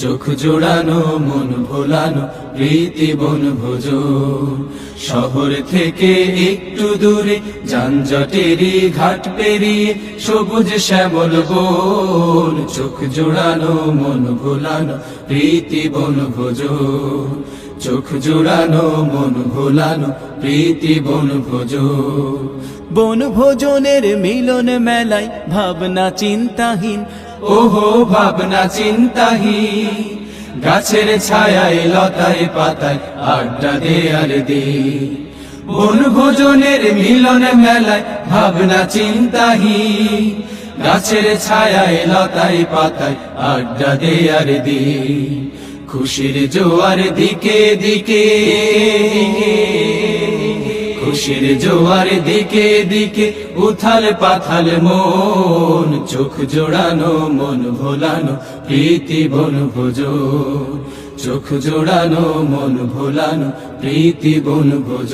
চোখ জোড়ানো, মন ভোলানো, প্রীতি বন ভোজন শহর থেকে একটু দূরে, যানজটেরই ঘাট পেরিয়ে সবুজ শ্যামল বন। চোখ জোড়ানো, মন ভোলানো, প্রীতি বন ভোজন চোখ জোড়ানো, মন ভোলানো, প্রীতি বন ভোজন বন ভোজনের মিলন মেলায় ভাবনা চিন্তাহীন ওহো, ভাবনা চিন্তাহীন গাছের ছায়ায়, লতায় পাতায় আড্ডা দে আর দে। বন ভোজনের মিলন মেলায় ভাবনা চিন্তাহীন গাছের ছায়ায়, লতায় পাতায় আড্ডা দে আর দে। খুশির জোয়ার দিকে দিকে। খুশির জোয়ার দিকে দিকে, উথাল পাথাল মন, চোখ জোড়ানো, মন ভোলানো, প্রীতি বন ভোজ চোখ জোড়ানো, মন ভোলানো, প্রীতি বন ভোজ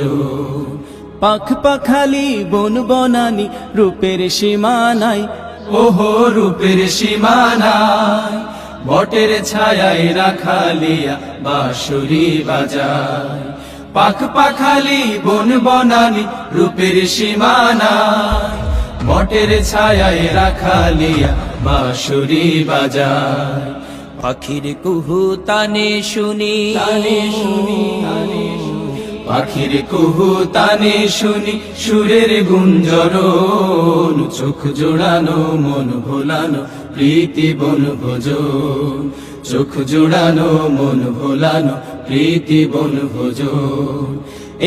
পাখ পাখালি, বন বনানি, রূপের সীমানাই ওহো, রূপের সীমানায়। বটের ছায়ায় রাখালিয়া, বাঁশুরি বাজায়। পাখ পাখালি, বন বনানি রূপের সীমানা। মটের ছায়ায় রাখালিয়া বাঁশুরি বাজায়। পাখির কুহু তানে শুনি শুনি পাখির কুহু তানে শুনি সুরের গুঞ্জরণ, চোখ জোড়ানো, মন ভোলানো, প্রীতি বন ভোজন। চোখ জোড়ানো, মন ভোলানো, প্রীতি বন ভোজন।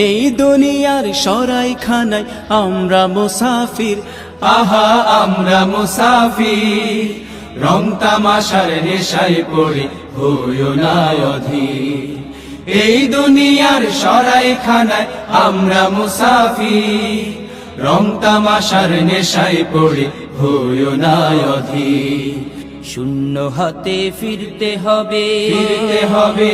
এই দুনিয়ার সরাই খানায় আমরা মুসাফির, আহা, আমরা মুসাফির। রং তামাশার নেশায় পড়ে, হইও না অধীর। এই দুনিয়ার সরাই খানায় আমরা মুসাফি রং তামাশার নেশায় পড়ে হইও না অধীর। শূন্য হাতে ফিরতে হবে। ফিরতে হবে।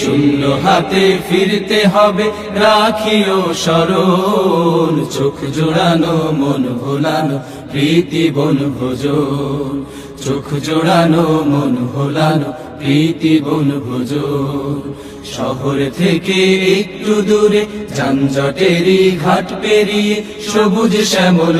শূন্য হাতে ফিরতে হবে। রাখিও স্মরণ চোখ জোড়ানো মন ভোলানো প্রীতি বন ভোজন। চোখ জোড়ানো মন ভোলানো প্রীতি বন ভোজন শহর থেকে একটু দূরে যানজটেরই ঘাট পেরিয়ে সবুজ শ্যামল